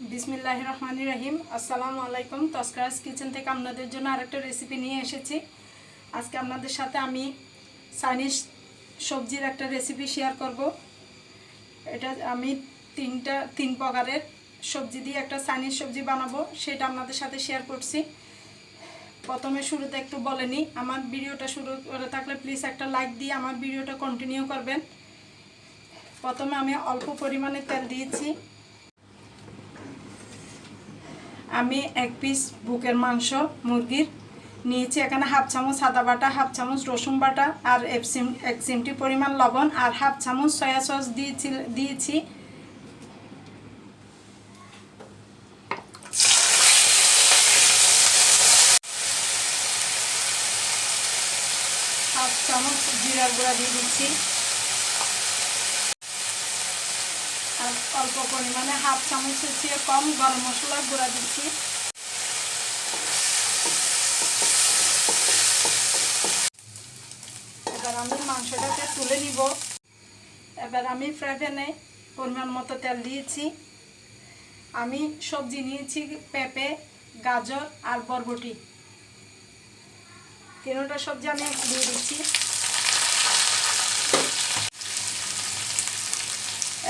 বিসমিল্লাহ রহমান রহিম। আসসালামু আলাইকুম। তস্করাজ কিচেন থেকে আপনাদের জন্য আরেকটা রেসিপি নিয়ে এসেছি। আজকে আপনাদের সাথে আমি চাইনিজ সবজির একটা রেসিপি শেয়ার করব। এটা আমি তিনটা, তিন প্রকারের সবজি দিয়ে একটা চাইনিজ সবজি বানাবো, সেটা আপনাদের সাথে শেয়ার করছি। প্রথমে শুরুতে একটু বলেনি আমার ভিডিওটা শুরু করে থাকলে প্লিজ একটা লাইক দিয়ে আমার ভিডিওটা কন্টিনিউ করবেন। প্রথমে আমি অল্প পরিমাণে তেল দিয়েছি। আমি এক পিস বুকের মাংস মুরগির নিয়েছি। এখানে হাফ চামচ সাদা বাটা, হাফ চামচ রসুন বাটা আর এক সিম, এক চিমটি পরিমাণ লবণ আর হাফ চামচ সয়া সস দিয়েছি দিয়েছি। হাফ চামচ জিরার গুঁড়া দিয়ে দিচ্ছি। আর অল্প পরিমাণে হাফ চামচের চেয়ে কম গরম মশলার গুঁড়া দিচ্ছি। এবার আমি মাংসটাকে তুলে নিব। এবার আমি ফ্রাই প্যানে পরিমাণ মতো তেল দিয়েছি। আমি সবজি নিয়েছি পেঁপে, গাজর আর বরবটি। তিনটা সবজি আমি দিয়ে দিচ্ছি।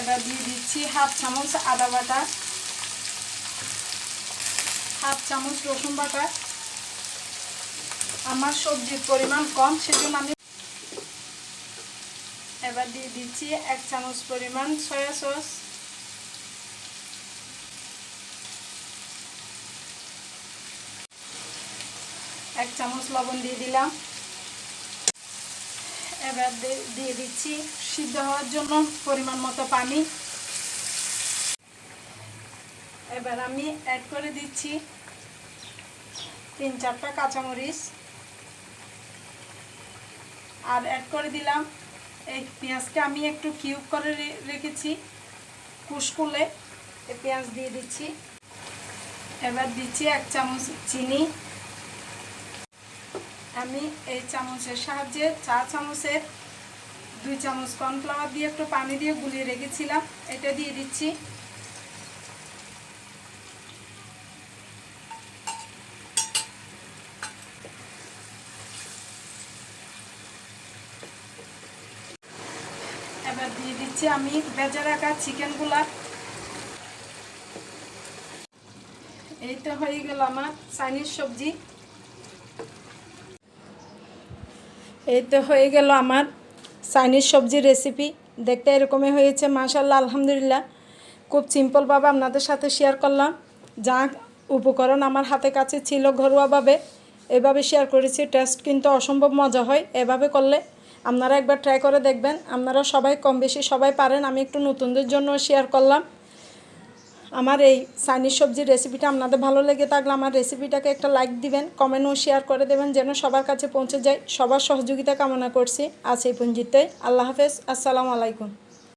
এবার দিয়ে দিচ্ছি হাফ চামচ আদা বাটা, হাফ চামচ রসুন বাটা। আমার সবজির পরিমাণ কম, সেজন্য আমি এবার দিয়ে দিচ্ছি এক চামচ পরিমাণ সয়া সস। এক চামচ লবণ দিয়ে দিলাম। এবার দিয়ে দিচ্ছি সিদ্ধ হওয়ার জন্য পরিমাণ মতো পানি। এবার আমি অ্যাড করে দিচ্ছি তিন চারটা কাঁচামরিচ। আর অ্যাড করে দিলাম এই পেঁয়াজকে আমি একটু কিউব করে রেখেছি কুসকুলে। পেঁয়াজ দিয়ে দিচ্ছি। এবার দিচ্ছি এক চামচ চিনি। আমি এই চামচের সাহায্যে চা চামচের দুই চামচ কর্নফ্লাওয়ার দিয়ে একটু পানি দিয়ে গুলিয়ে রেখেছিলাম। এটা দিয়ে দিচ্ছি। এবার দিয়ে দিচ্ছি আমি ভেজে রাখা চিকেনগুলা। এই তো হয়ে গেল আমার চাইনিজ সবজি। এই তো হয়ে গেল আমার চাইনিজ সবজির রেসিপি দেখতে এরকমই হয়েছে মাশাল্লাহ আলহামদুলিল্লাহ। খুব সিম্পলভাবে আপনাদের সাথে শেয়ার করলাম। যা উপকরণ আমার হাতে কাছে ছিল ঘরোয়াভাবে। এভাবে শেয়ার করেছি টেস্ট কিন্তু অসম্ভব মজা হয়। এভাবে করলে আপনারা একবার ট্রাই করে দেখবেন। আপনারা সবাই কম বেশি সবাই পারেন, আমি একটু নতুনদের জন্য শেয়ার করলাম। আমার এই চাইনিজ সবজির রেসিপিটা আপনাদের ভালো লেগে থাকলে আমার রেসিপিটাকে একটা লাইক দিবেন কমেন্ট ও শেয়ার করে দেবেন যেন সবার কাছে পৌঁছে যায়। সবার সহযোগিতা কামনা করছি। আজ এই পঞ্জিতে আল্লাহ হাফেজ। আসসালামু আলাইকুম।